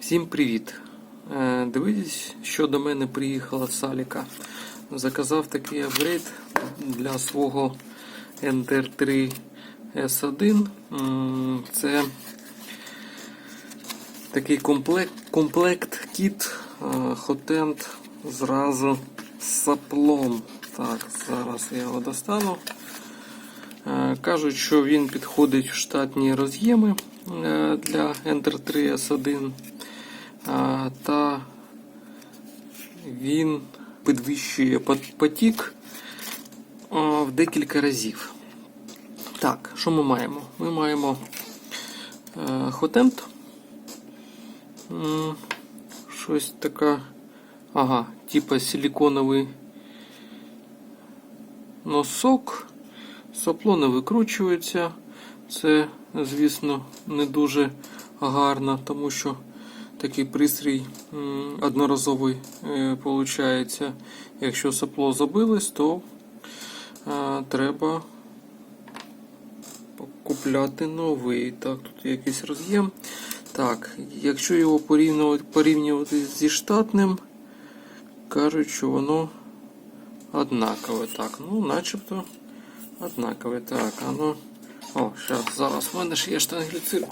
Всім привіт! Е, Дивитесь, що до мене приїхала Саліка. Заказав такий апгрейд для свого Enter 3 S1. Це такий комплект, комплект кіт хотент зразу з саплом. Так, зараз я його достану. Е, Кажуть, що він підходить в штатні роз'єми е, для Enter 3 S1. Та він підвищує потік в декілька разів. Так, що ми маємо? Ми маємо е, хотент. Щось така. Ага, типа силиконовий носок. Сопло не викручується. Це, звісно, не дуже гарно, тому що такий пристрій одноразовий виходить. Якщо сопло забилось, то е, треба купляти новий. Так, тут якийсь роз'єм. Так, якщо його порівнювати, порівнювати зі штатним, кажуть, що воно однакове. Так, ну начебто однакове. Так, а ну. О, щас, зараз в мене ж є штангеліцин.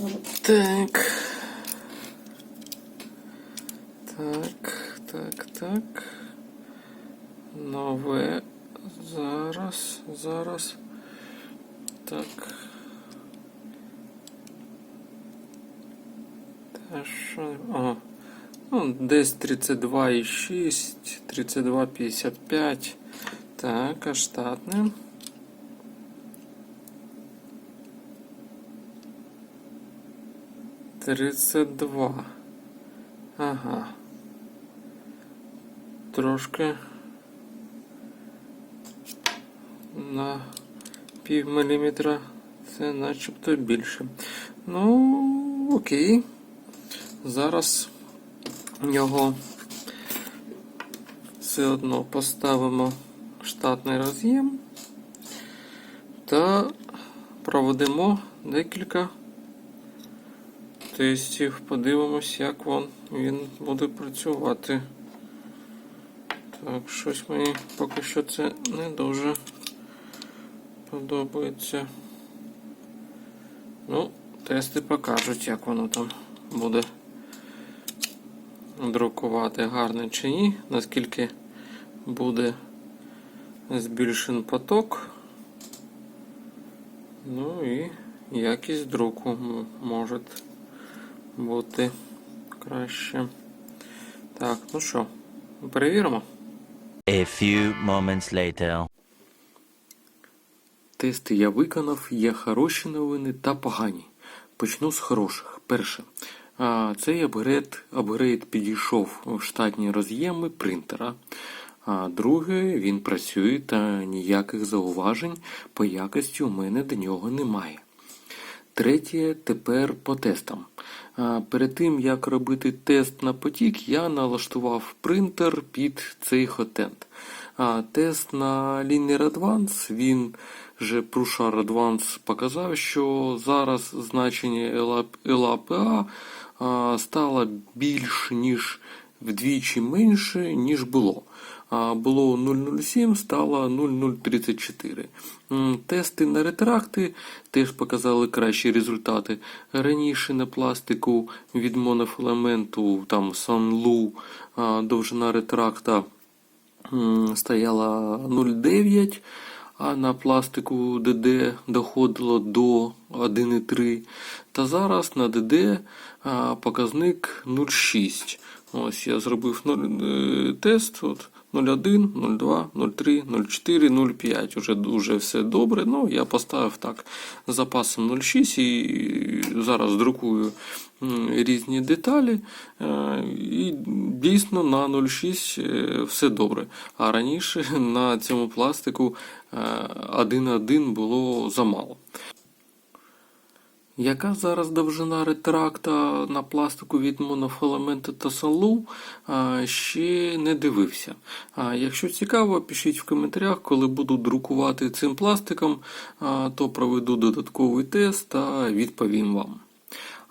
Так. Так, так, так. Нове. Зараз, зараз. Так. Та що? Ага. Ну, десь 32,6, 32,55. Так, а штатним. 32. Ага. Трошки на пів міліметра це начебто більше. Ну, окей. Зараз його все одно поставимо в штатний роз'єм та проведемо декілька тестів. Подивимось, як він, він буде працювати. Так, щось мені поки що це не дуже подобається. Ну, тести покажуть, як воно там буде друкувати гарно чи ні, наскільки буде збільшений поток. Ну і якість друку може бути краще. Так, ну що, перевіримо. A few moments later. Тести я виконав, є хороші новини та погані. Почну з хороших. Перше. А, Цей апгрейд, апгрейд підійшов в штатні роз'єми принтера. А друге, він працює та ніяких зауважень по якості у мене до нього немає. Третє, тепер по тестам. Перед тим як робити тест на потік, я налаштував принтер під цей хотент. Тест на Linear Advance, він же Prushar Advance показав, що зараз значення LAPA стало більш ніж вдвічі менше, ніж було. Було 0,07, стало 0,034. Тести на ретракти теж показали кращі результати. Раніше на пластику від монофіламенту, там Sunlu, довжина ретракта стояла 0,9, а на пластику ДД доходило до 1,3. Та зараз на ДД показник 0,6. Ось я зробив ноль- е, тест. От 0,1, 0,2, 0,3, 0,4, 0,5. Уже дуже все добре. Ну, я поставив так з запасом 0,6 і зараз друкую різні деталі. е, І дійсно на 0,6 е, все добре. А раніше на цьому пластику е, 1,1 було замало. Яка зараз довжина ретракта на пластику від монофіламенту та солу, а, ще не дивився. Якщо цікаво, пишіть в коментарях, коли буду друкувати цим пластиком, то проведу додатковий тест та відповім вам.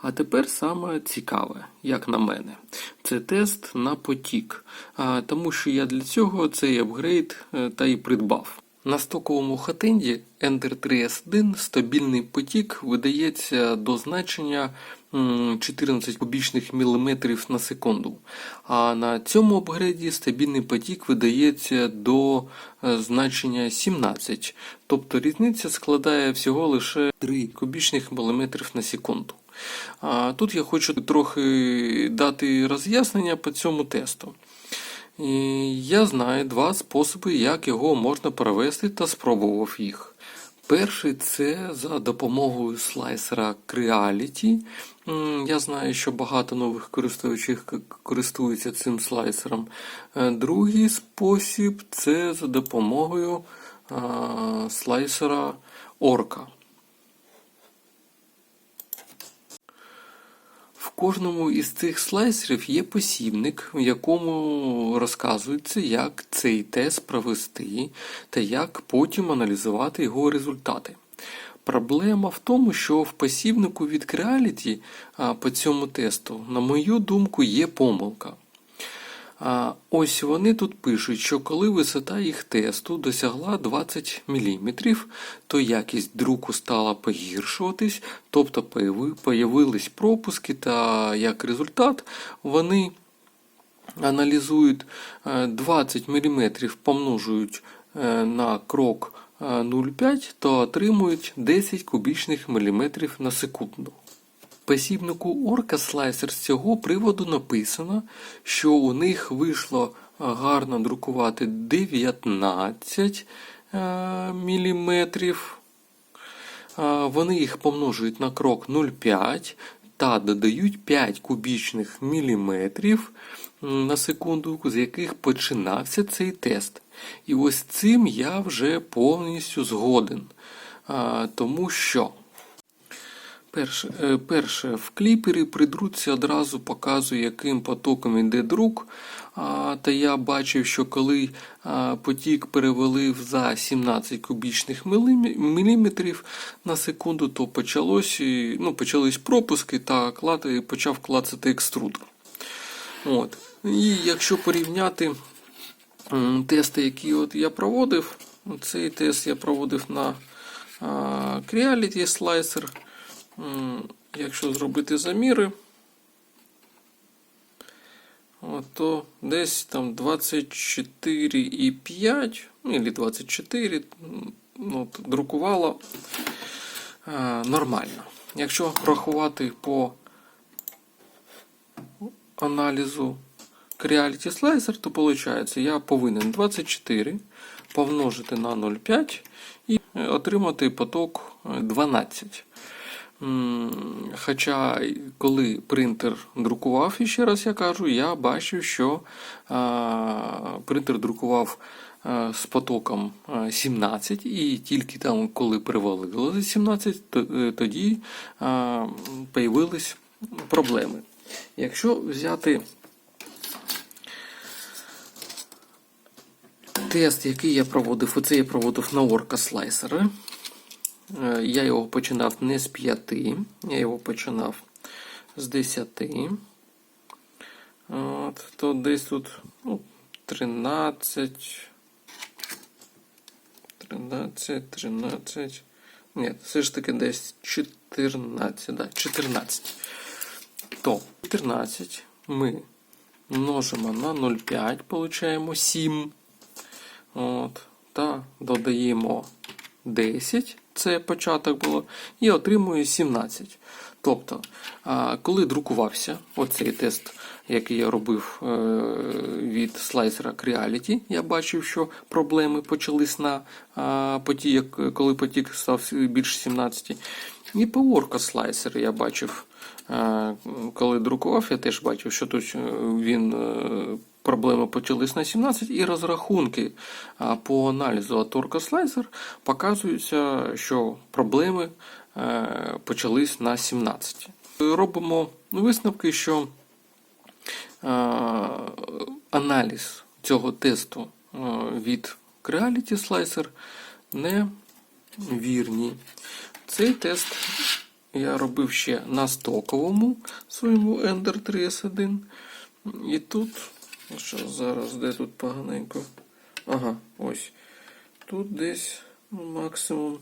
А тепер саме цікаве, як на мене, це тест на потік, тому що я для цього цей апгрейд е, та й придбав. На стоковому хатенді Ender 3S1 стабільний потік видається до значення 14 кубічних міліметрів на секунду. А на цьому апгрейді стабільний потік видається до е, значення 17, тобто різниця складає всього лише 3 кубічних міліметрів на секунду. Тут я хочу трохи дати роз'яснення по цьому тесту. Я знаю два способи, як його можна провести та спробував їх. Перший це за допомогою слайсера Creality. Я знаю, що багато нових користувачів користуються цим слайсером. Е, Другий спосіб це за допомогою слайсера Orca. Кожному із цих слайсерів є посібник, в якому розказується, як цей тест провести та як потім аналізувати його результати. Проблема в тому, що в посібнику від Creality по цьому тесту, на мою думку, є помилка. Ось вони тут пишуть, що коли висота їх тесту досягла 20 мм, то якість друку стала погіршуватись, тобто появи- появились пропуски, та як результат вони аналізують е, 20 мм, помножують е, на крок е, 0,5, то отримують 10 кубічних міліметрів на секунду. Посібнику Orca з цього приводу написано, що у них вийшло гарно друкувати 19 мм. Вони їх помножують на крок 0,5 та додають 5 кубічних міліметрів на секунду, з яких починався цей тест. І ось цим я вже повністю згоден. Тому що Перше, перше, в кліпері при друці одразу показує, яким потоком йде друк. Та я бачив, що коли потік перевели за 17 кубічних міліметрів на секунду, то почалось, ну, почались пропуски та клад, почав клацати екструдер. От. І якщо порівняти тести, які от я проводив, цей тест я проводив на Creality Slicer. Якщо зробити заміри, то десь там 24,5, ну, або 24, ну, от, друкувало нормально. Якщо рахувати по аналізу Creality Slicer, то виходить, я повинен 24 помножити на 0,5 і е, отримати поток е, 12. Хоча, коли принтер друкував, і ще раз я кажу, я бачив, що принтер друкував з потоком 17, і тільки там, коли перевалило за 17, е, тоді появились проблеми. Якщо взяти тест, який я проводив, оце я проводив на Orca Slicer. Е, Я його починав не з 5, я його починав з 10. От, то десь тут ну, 13. 13, 13. Ні, все ж таки десь 14. Да, 14. То 14 ми множимо на 0,5, получаємо 7. От, та додаємо 10, це початок було, і отримує 17. Тобто, коли друкувався оцей тест, який я робив е, від слайсера Creality, я бачив, що проблеми почались на потік, коли потік став більше 17. І по Orca Slicer я бачив, е, коли друкував, я теж бачив, що тут е, він проблеми почались на 17, і розрахунки по аналізу Orca Slicer показуються, що проблеми е, почались на 17. Робимо висновки, що е, аналіз цього тесту е, від Creality Slicer не вірні. Цей тест я робив ще на стоковому своєму Ender 3S1. І тут, що зараз, де тут поганенько? Ага, ось. Тут десь ну, максимум.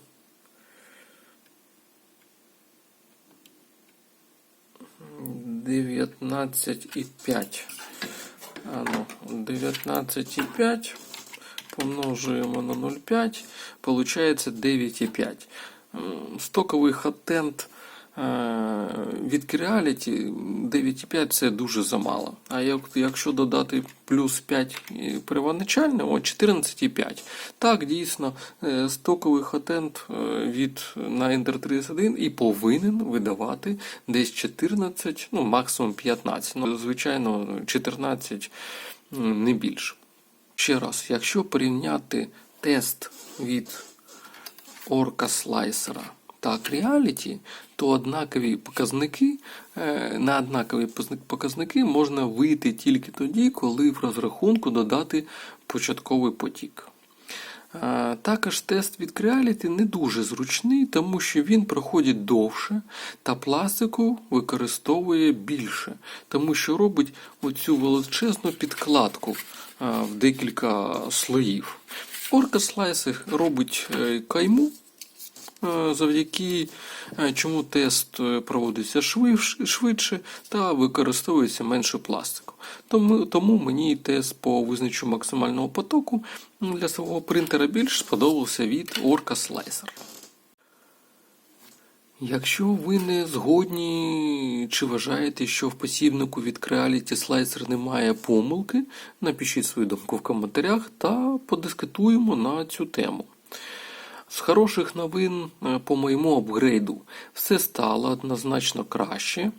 Дев'ятнадцять і п'ять. А ну, 19,5 помножуємо на 0,5, получається 9,5. М, Стоковий хатент від Creality 9,5 це дуже замало. А як, якщо додати плюс 5 і о 14,5. Так, дійсно, е, стоковий хатент е, від на Ender 31 і повинен видавати десь 14, ну максимум 15. Ну, звичайно, 14 не більше. Ще раз, якщо порівняти тест від Orca Slicer та Creality, то однакові показники, е, на однакові показники можна вийти тільки тоді, коли в розрахунку додати початковий потік. Е, Також тест від Creality не дуже зручний, тому що він проходить довше та пластику використовує більше, тому що робить оцю величезну підкладку е, в декілька слоїв. Orca Slicer робить кайму, завдяки е, чому тест е, проводиться швидше, та використовується менше пластику. Тому, тому мені тест по визначу максимального потоку для свого принтера більш сподобався від Orca Slicer. Якщо ви не згодні чи вважаєте, що в посібнику від Creality Slicer немає помилки, напишіть свою думку в коментарях та подискутуємо на цю тему. З хороших новин е, по моєму апгрейду все стало однозначно краще,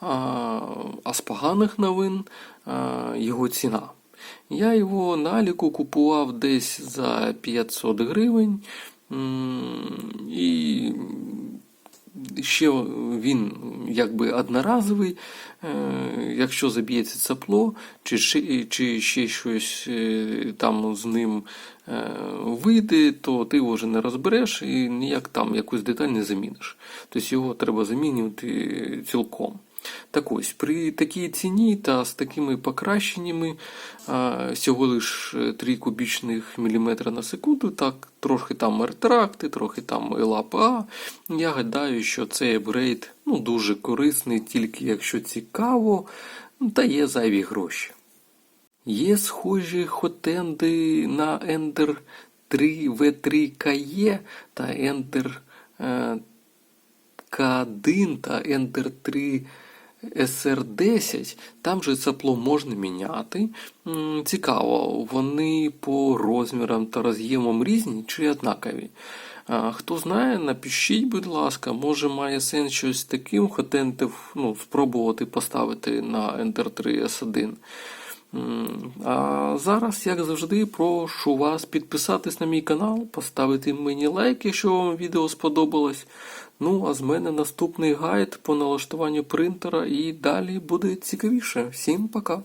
а а з поганих новин е, його ціна. Я його наліку купував десь за 500 гривень. І ще він якби одноразовий, е, якщо заб'ється цапло, чи, чи ще щось е, там з ним е, вийде, то ти його вже не розбереш і ніяк там якусь деталь не заміниш. Тобто його треба замінювати цілком. Так ось, при такій ціні та з такими покращеннями, всього лиш 3 кубічних міліметра на секунду, так, трохи там ретракти, трохи там ЛАПА. Я гадаю, що цей апгрейд ну, дуже корисний, тільки якщо цікаво, та є зайві гроші. Є схожі хотенди на Ender 3 V3 KE та Ender е, К1 та Enter 3 SR10, там же цепло можна міняти. Цікаво, вони по розмірам та роз'ємам різні чи однакові. Хто знає, напишіть, будь ласка, може має сенс щось таким хотенти ну, спробувати поставити на Enter 3 S1. А зараз, як завжди, прошу вас підписатись на мій канал, поставити мені лайк, якщо вам відео сподобалось. Ну, а з мене наступний гайд по налаштуванню принтера і далі буде цікавіше. Всім пока!